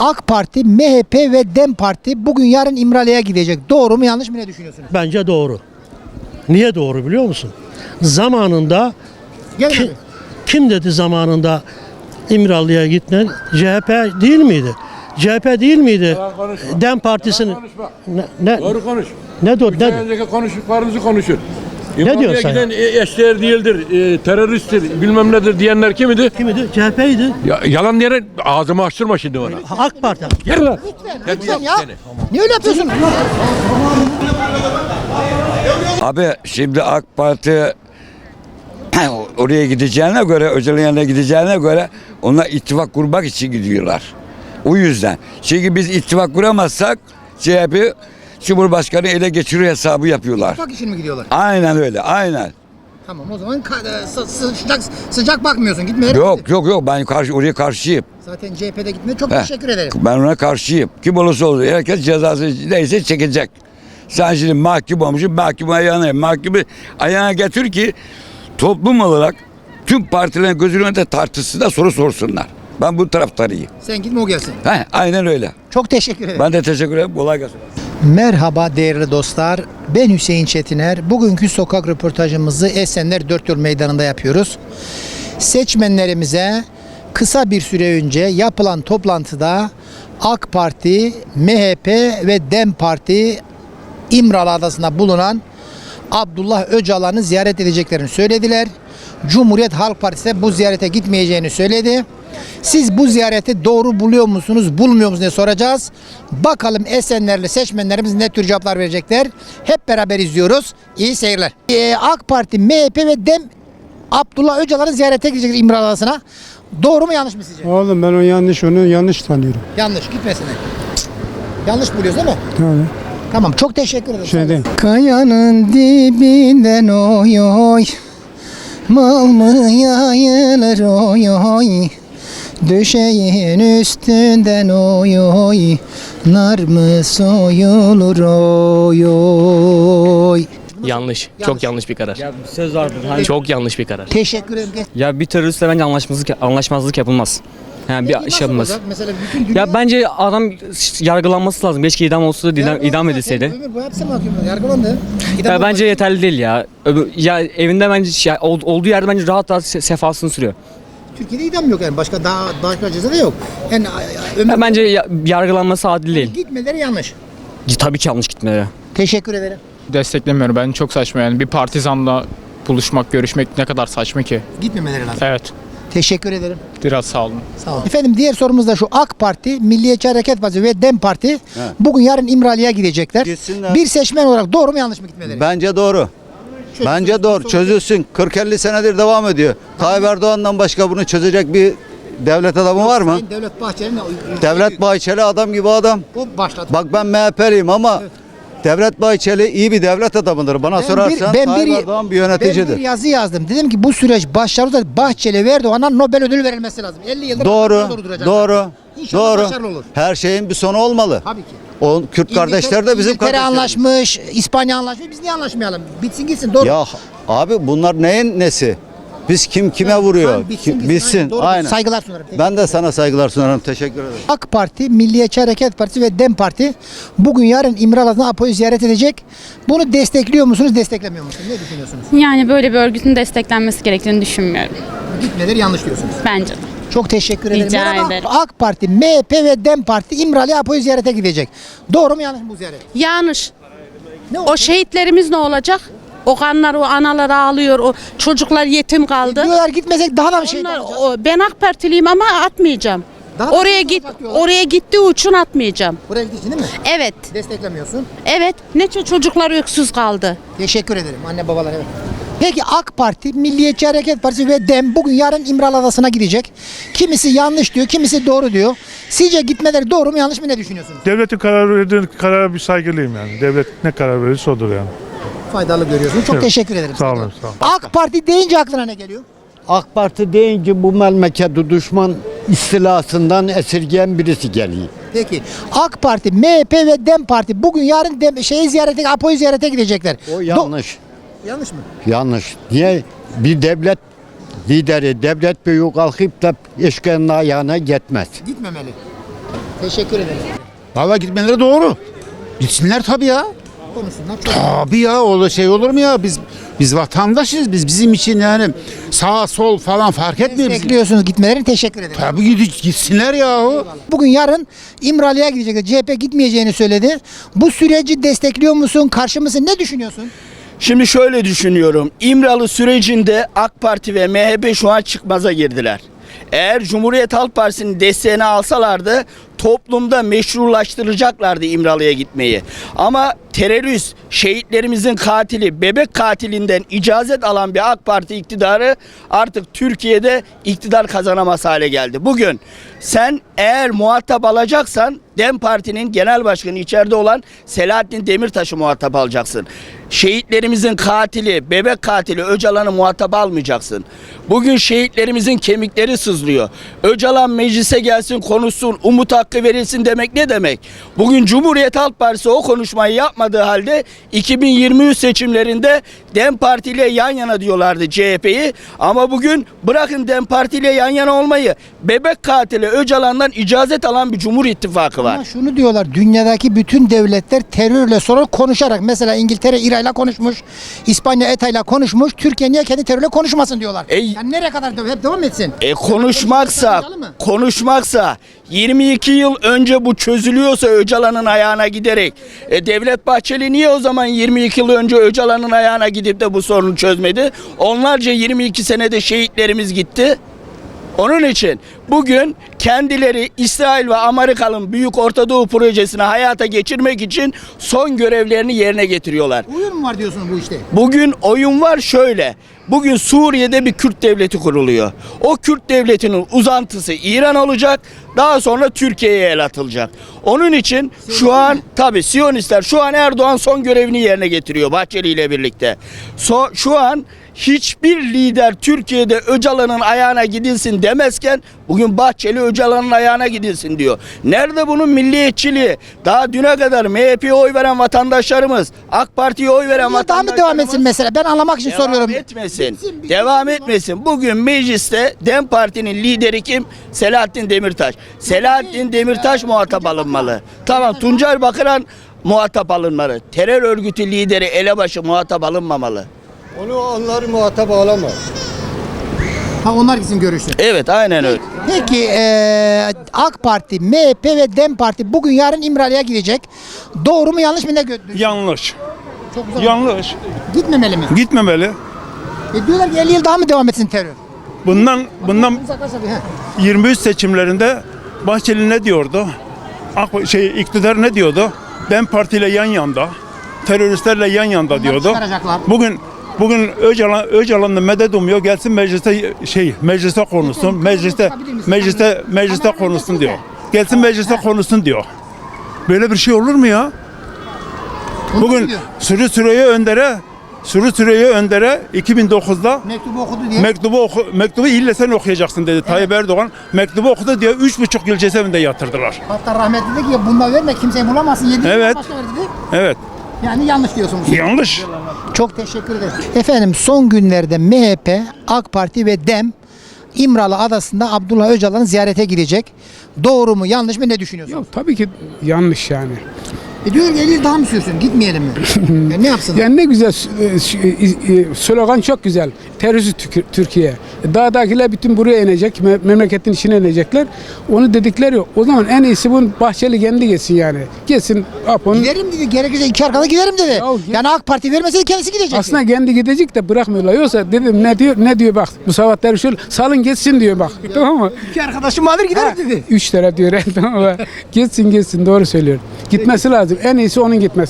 AK Parti, MHP ve DEM Parti bugün yarın İmralı'ya gidecek. Doğru mu yanlış mı ne düşünüyorsunuz? Bence doğru. Niye doğru biliyor musun? Zamanında ki- kim dedi zamanında İmralı'ya gitme? CHP değil miydi? CHP değil miydi? Dem Partisinin ne ne Doğru konuş. ne do ne Önceki konuştuklarınızı konuşun. Ne İmamlı'ya diyorsun sen? giden e, eşdeğer değildir, e, teröristtir, bilmem nedir diyenler kimidi? kimdi? CHP'ydi. Ya, yalan diyerek ağzımı açtırma şimdi bana. AK Parti. Gel lan. Lütfen ya. Niye öyle yapıyorsun? Abi şimdi AK Parti oraya gideceğine göre, Öcalan yanına gideceğine göre onlar ittifak kurmak için gidiyorlar. O yüzden. Çünkü biz ittifak kuramazsak CHP Cumhurbaşkanı ele geçiriyor hesabı yapıyorlar. Bak için mi gidiyorlar? Aynen öyle, aynen. Tamam o zaman ka- e, sı- sı- sıcak sıcak bakmıyorsun. Gitmeye Yok yok yok ben karşı oraya karşıyım. Zaten CHP'de gitmeye çok Heh. teşekkür ederim. Ben ona karşıyım. Kim olursa olur. Herkes cezası neyse çekecek. Sen şimdi mahkum olmuşsun. Mahkumu ayağına, mahkumu ayağına getir ki toplum olarak tüm partilerin gözünün önünde tartışsınlar, soru sorsunlar. Ben bu taraftarıyım. Sen gitme o gelsin. Heh, aynen öyle. Çok teşekkür ederim. Ben de teşekkür ederim. Kolay gelsin. Merhaba değerli dostlar. Ben Hüseyin Çetiner. Bugünkü sokak röportajımızı Esenler Dört Yol Meydanı'nda yapıyoruz. Seçmenlerimize kısa bir süre önce yapılan toplantıda AK Parti, MHP ve DEM Parti İmralı Adası'nda bulunan Abdullah Öcalan'ı ziyaret edeceklerini söylediler. Cumhuriyet Halk Partisi de bu ziyarete gitmeyeceğini söyledi. Siz bu ziyareti doğru buluyor musunuz, bulmuyor musunuz diye soracağız. Bakalım Esenlerli seçmenlerimiz ne tür cevaplar verecekler. Hep beraber izliyoruz. İyi seyirler. Ee, AK Parti, MHP ve DEM Abdullah Öcalan'ı ziyarete gidecekler İmralı Adası'na. Doğru mu yanlış mı sizce? Oğlum ben o yanlış onu yanlış tanıyorum. Yanlış gitmesinler. Yanlış buluyoruz değil mi? Yani Tamam çok teşekkür ederim. şey değil. Kayanın dibinden oy oy Mal mı yayılır oy oy Döşeğin üstünden oy oy Nar mı soyulur oy oy Yanlış. Yanlış. Çok yanlış bir karar. Söz vardır. Hani Çok yanlış bir karar. Teşekkür ederim. ya bir teröristle bence anlaşmazlık anlaşmazlık yapılmaz. Yani bir Peki şey yapılmaz. olacak? Mesela bütün dünya... Ya bence adam yargılanması lazım. Keşke idam olsa da idam, idam edilseydi. Ömür boyu hapse mahkum edildi, Yargılandı. İdam Ya bence yeterli değil ya. Öbür- Ya evinde bence ol- olduğu yerde bence rahat rahat se- sefasını sürüyor. Türkiye'de idam yok yani. Başka daha başka ceza da yok. Yani ömür Ya bence ya- yargılanması adil değil. gitmeleri yanlış. Tabii ki yanlış gitmeleri. Teşekkür ederim. desteklemiyorum. Ben çok saçma yani. Bir partizanla buluşmak, görüşmek ne kadar saçma ki. Gitmemeleri lazım. Evet. Teşekkür ederim. Biraz sağ olun. Sağ olun. Efendim diğer sorumuz da şu. AK Parti, Milliyetçi Hareket Partisi ve DEM Parti bugün yarın İmralı'ya gidecekler. Gitsinler. Bir seçmen olarak doğru mu yanlış mı gitmeleri? Bence doğru. Bence doğru. Çözülsün. 40-50 senedir devam ediyor. Tayyip Erdoğan'dan başka bunu çözecek bir devlet adamı var mı? Sayın Devlet Bahçeli'nin Devlet Bahçeli adam gibi adam. o başladı. Bak ben MHP'liyim ama Devlet Bahçeli iyi bir devlet adamıdır. Bana sorarsan Tayyip Erdoğan bir. Ben bir yazı yazdım. Dedim ki bu süreç başarılı Bahçeli ve Erdoğan'a Nobel ödülü verilmesi lazım. 50 yıldır Doğru. doğru duracaklar. Doğru. İnşallah Doğru. başarılı olur. Her şeyin bir sonu olmalı. Tabii ki. O Kürt kardeşler de bizim İngiltere kardeşlerimiz. anlaşmış, İspanya anlaşmış. Biz niye anlaşmayalım? Bitsin gitsin doğru. Ya abi bunlar neyin nesi? Biz kim kime vuruyor? Tamam, bitsin, Kim- gitsin. bitsin. Aynen, doğru. Aynen. Saygılar sunarım. Ben de sana saygılar sunarım. Teşekkür ederim. AK Parti, Milliyetçi Hareket Partisi ve DEM Parti bugün yarın İmralı'da Apo'yu ziyaret edecek. Bunu destekliyor musunuz, desteklemiyor musunuz? Ne düşünüyorsunuz? Yani böyle bir örgütün desteklenmesi gerektiğini düşünmüyorum. Gitmeleri yanlış diyorsunuz. Bence de. Çok teşekkür ederim. Rica Merhaba. ederim. AK Parti, MHP ve DEM Parti İmralı Apo'yu ziyarete gidecek. Doğru mu yanlış mı bu ziyaret? Yanlış. Ne O şehitlerimiz ne olacak? O kanlar, o analar ağlıyor, o çocuklar yetim kaldı. Diyorlar gitmesek daha da bir şey Onlar, o, ben AK Partiliyim ama atmayacağım. Daha da Oraya git, olacak diyorlar. oraya gittiği için atmayacağım. Buraya değil mi? Evet, Desteklemiyorsun. evet. Ne ço- çocuklar öksüz kaldı. Teşekkür ederim anne babalar evet. Peki AK Parti, Milliyetçi Hareket Partisi ve DEM bugün yarın İmralı Adası'na gidecek. Kimisi yanlış diyor, kimisi doğru diyor. Sizce gitmeleri doğru mu yanlış mı ne düşünüyorsunuz? Devletin karar verdiği karara bir saygılıyım yani. Devlet ne karar verirse odur yani. Faydalı görüyorsunuz. Çok Evet. teşekkür ederim. Sağ size olun, sağ olun. AK Parti deyince aklına ne geliyor? AK Parti deyince bu memleketi düşman istilasından esirgeyen birisi geliyor. Peki AK Parti, MHP ve DEM Parti bugün yarın dem şeyi ziyarete, Apo'yu ziyarete gidecekler. O Do- yanlış. Yanlış mı? Yanlış. Niye? Bir devlet lideri, devlet büyüğü kalkıp da eşkıyanın ayağına gitmez. Gitmemeli. Teşekkür ederim. Valla gitmeleri doğru. Gitsinler tabii ya. Konuşsunlar. Çok Tabii ya o da şey olur mu ya biz biz vatandaşız biz bizim için yani sağ sol falan fark etmiyor. bizim. Bekliyorsunuz gitmelerini teşekkür ederim. Tabii gidi- gitsinler yahu. Bugün yarın İmralı'ya gidecekler. CHP gitmeyeceğini söyledi. Bu süreci destekliyor musun? Karşı mısın? Ne düşünüyorsun? Şimdi şöyle düşünüyorum. İmralı sürecinde AK Parti ve MHP şu an çıkmaza girdiler. Eğer Cumhuriyet Halk Partisi'nin desteğini alsalardı toplumda meşrulaştıracaklardı İmralı'ya gitmeyi. Ama terörist, şehitlerimizin katili, bebek katilinden icazet alan bir AK Parti iktidarı artık Türkiye'de iktidar kazanamaz hale geldi. Bugün sen eğer muhatap alacaksan DEM Parti'nin genel başkanı içeride olan Selahattin Demirtaş'ı muhatap alacaksın. Şehitlerimizin katili, bebek katili Öcalan'ı muhatap almayacaksın. Bugün şehitlerimizin kemikleri sızlıyor. Öcalan meclise gelsin konuşsun, umut hakkı verilsin demek ne demek? Bugün Cumhuriyet Halk Partisi o konuşmayı yapmadığı halde 2023 seçimlerinde DEM Parti ile yan yana diyorlardı CHP'yi. Ama bugün bırakın DEM Parti ile yan yana olmayı bebek katili Öcalan'dan icazet alan bir Cumhur İttifakı var. Ama şunu diyorlar. Dünyadaki bütün devletler terörle sonra konuşarak mesela İngiltere İRA'yla konuşmuş. İspanya ETA'yla konuşmuş. Türkiye niye kendi terörle konuşmasın diyorlar. E- yani nereye kadar hep devam etsin? E konuşmaksa, konuşmaksa 22 yıl önce bu çözülüyorsa Öcalan'ın ayağına giderek e, Devlet Bahçeli niye o zaman 22 yıl önce Öcalan'ın ayağına gidip de bu sorunu çözmedi? Onlarca 22 senede şehitlerimiz gitti. Onun için bugün kendileri İsrail ve Amerika'nın Büyük Orta Doğu projesini hayata geçirmek için son görevlerini yerine getiriyorlar. Uyum mu var diyorsun bu işte? Bugün oyun var şöyle. Bugün Suriye'de bir Kürt devleti kuruluyor. O Kürt devletinin uzantısı İran olacak. Daha sonra Türkiye'ye el atılacak. Onun için şu an tabi Siyonistler şu an Erdoğan son görevini yerine getiriyor Bahçeli ile birlikte. So, şu an hiçbir lider Türkiye'de Öcalan'ın ayağına gidilsin demezken bugün Bahçeli Öcalan'ın ayağına gidilsin diyor. Nerede bunun milliyetçiliği? Daha düne kadar MHP'ye oy veren vatandaşlarımız, AK Parti'ye oy veren Niye daha mı devam etsin mesela? Ben anlamak için Devam soruyorum. etmesin. Bitsin, bir- Devam etmesin. Bugün mecliste DEM Parti'nin lideri kim? Selahattin Demirtaş. Selahattin Demirtaş muhatap alınmalı. Tamam Tuncer Bakıran muhatap alınmalı. Terör örgütü lideri elebaşı muhatap alınmamalı. Onu onları muhatap alamaz. Ha onlar gitsin görüşsün. Evet aynen öyle. Peki eee, AK Parti, MHP ve DEM Parti bugün yarın İmralı'ya gidecek. Doğru mu yanlış mı ne gö- Yanlış. Çok güzel. Yanlış. Gitmemeli mi? Gitmemeli. E diyorlar ki 50 yıl daha mı devam etsin terör? Bundan bundan Uzaklaşsa bir, he. 23 seçimlerinde Bahçeli ne diyordu? AK- şey iktidar ne diyordu? Ben partiyle yan yanda, teröristlerle yan yanda diyordu. çıkaracaklar. Bugün bugün Öcalan Öcalan'da medet umuyor. Gelsin mecliste şey mecliste konuşsun. Mecliste mecliste mecliste konuşsun diyor. Gelsin mecliste konuşsun diyor. Böyle bir şey olur mu ya? Bugün. Sürü Süreyya Önder'e Sürü Süreyya Önder'e 2009'da Mektubu okudu diye. Mektubu oku, mektubu ille sen okuyacaksın dedi Tayyip Erdoğan. Mektubu okudu diye üç buçuk yıl cezaevinde yatırdılar. Hatta rahmetli dedi ki bundan verme kimseyi bulamazsın. 7 Evet. başka ver dedi. Evet. Yani yanlış diyorsunuz. Yanlış. Çok teşekkür ederim. Efendim son günlerde MHP, AK Parti ve DEM İmralı Adası'nda Abdullah Öcalan'ı ziyarete gidecek. Doğru mu yanlış mı ne düşünüyorsunuz? Tabii ki yanlış yani. E diyor ki 50 yıl daha mı sürsün? Gitmeyelim mi? Ya ne yapsın? Yani ne güzel e, e, e, slogan çok güzel. Terörist Türkiye. Dağdakiler bütün buraya inecek, me- memleketin içine inecekler. Onu dedikleri o zaman en iyisi bunun Bahçeli kendi geçsin yani. Geçsin Apo'nun. Giderim dedi. Gerekirse iki arkada giderim dedi. Ya Yani AK Parti vermeseydi kendisi gidecekti. Aslında kendi gidecek de bırakmıyorlar. Yoksa dedim ne diyor ne diyor bak savatları şöyle salın geçsin diyor bak. tamam mı? iki arkadaşım alır giderim dedi. Üç lira diyor tamam mı? Gitsin gitsin doğru söylüyor. Gitmesi lazım. En iyisi onun gitmesi